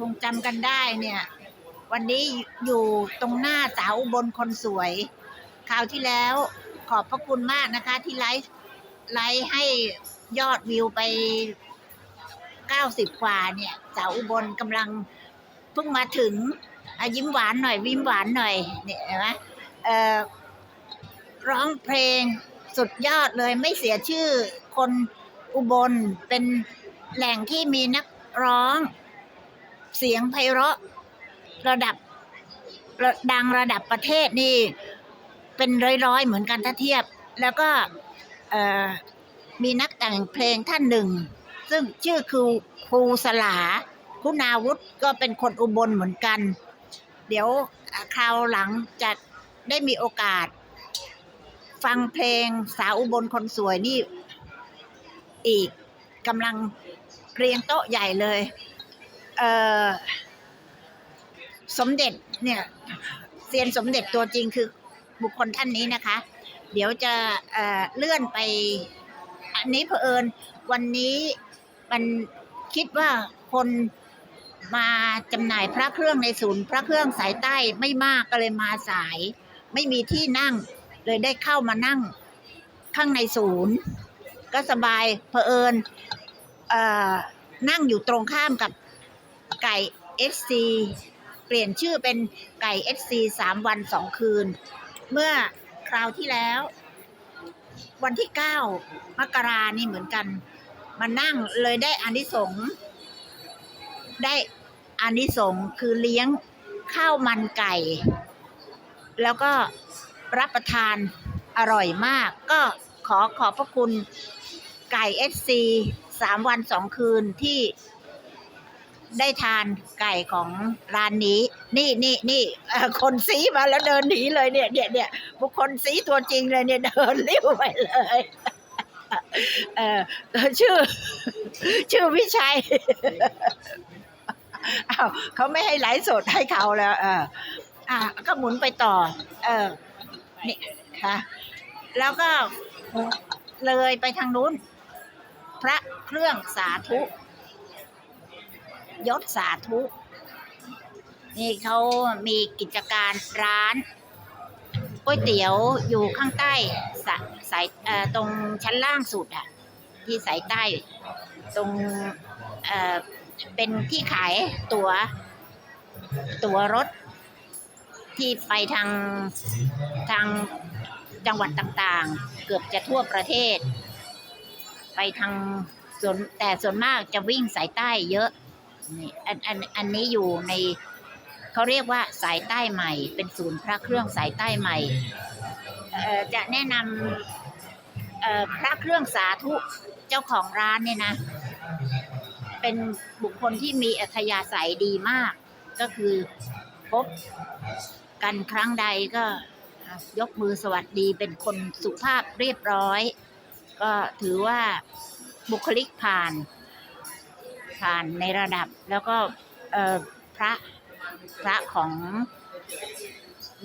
คงจำกันได้เนี่ย วันนี้อยู่ตรงหน้าสาวอุบลคนสวยคราวที่แล้วขอบพระคุณมากนะคะ ที่ไลฟ์ไลฟ์ให้ยอดวิวไป90กว่าเนี่ยสาวอุบลกำลังเพิ่งมาถึงยิ้มหวานหน่อยวิมหวานหน่อยเนี่ยนไหมเออร้องเพลงสุดยอดเลยไม่เสียชื่อคนอุบลเป็นแหล่งที่มีนักร้อง เสียงไพเราะระดับระดังระดับประเทศนี่ เป็นร้อยๆเหมือนกันถ้าเทียบ แล้วก็มีนักแต่งเพลงท่านหนึ่ง ซึ่งชื่อคือครูสลาคุณาวุฒิก็เป็นคนอุบลเหมือนกัน เดี๋ยวคราวหลังจะได้มีโอกาส ฟังเพลงสาวอุบลคนสวยนี่ อีกกำลังเรียงโต๊ะใหญ่เลย สมเด็จเนี่ยเซียนสมเด็จตัวจริงคือบุคคลท่านนี้นะคะ เดี๋ยวจะเเลื่อนไป อันนี้เผอิญ วันนี้มันคิดว่าคนมาจำหน่ายพระเครื่องในศูนย์ พระเครื่องสายใต้ไม่มากก็เลยมาสาย ไม่มีที่นั่ง เลยได้เข้ามานั่งข้างในศูนย์ ก็สบายเผอิญเอ่อนั่งอยู่ตรงข้ามกับ ไก่ SC เปลี่ยนชื่อเป็นไก่ SC สามวันสองคืน เมื่อคราวที่แล้ว วันที่เก้ามกรานี่เหมือนกัน มานั่งเลยได้อานิสงส์ได้อานิสงส์คือเลี้ยงข้าวมันไก่ แล้วก็รับประทานอร่อยมาก ก็ขอขอบพระคุณไก่เอซีสามวันสองคืนที่ ได้ทานไก่ของร้านนี้ นี่นี่นี่คนซีมาแล้วเดินหนีเลยเนี่ยเนี่ยเนี่ยบุคคลซีตัวจริงเลยเนี่ยเดินริ้วไปเลยเออชื่อ ชื่อวิชัยอ้าวเขาไม่ให้ไลฟ์สดให้เขาแล้ว เออ อะก็หมุนไปต่อ เออ นี่ค่ะ แล้วก็เลยไปทางนู้น พระเครื่องสาธุ ยศสาธุ นี่เขามีกิจการร้านก๋วยเตี๋ยวอยู่ข้างใต้สะสายตรงชั้นล่างสุดอะที่สายใต้ตรงเเป็นที่ขายตัว๋ว ตั๋วรถ ที่ไปทางทางจังหวัดต่างๆ เกือบจะทั่วประเทศ ไปทางส่วนแต่ส่วนมากจะวิ่งสายใต้เยอะ นี่อันอันอันนี้อยู่ในเขาเรียกว่าสายใต้ใหม่ เป็นศูนย์พระเครื่องสายใต้ใหม่จะแนะนำพระเครื่องสาธุเจ้าของร้านเนี่ยนะ เป็นบุคคลที่มีอัธยาศัยดีมาก ก็คือพบกันครั้งใดก็ยกมือสวัสดีเป็นคนสุภาพเรียบร้อย ก็ถือว่าบุคลิกผ่าน ผ่านในระดับแล้วก็พระพระของ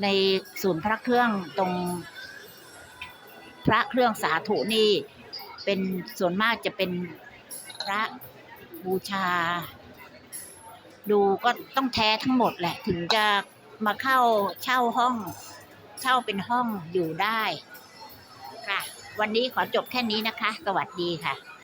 ในศูนย์พระเครื่องตรง พระเครื่องสาธุนี่ เป็นส่วนมากจะเป็นพระบูชา ดูก็ต้องแท้ทั้งหมดแหละ ถึงจะมาเข้าเช่าห้อง เช่าเป็นห้องอยู่ได้ค่ะวันนี้ขอจบแค่นี้นะคะ สวัสดีค่ะ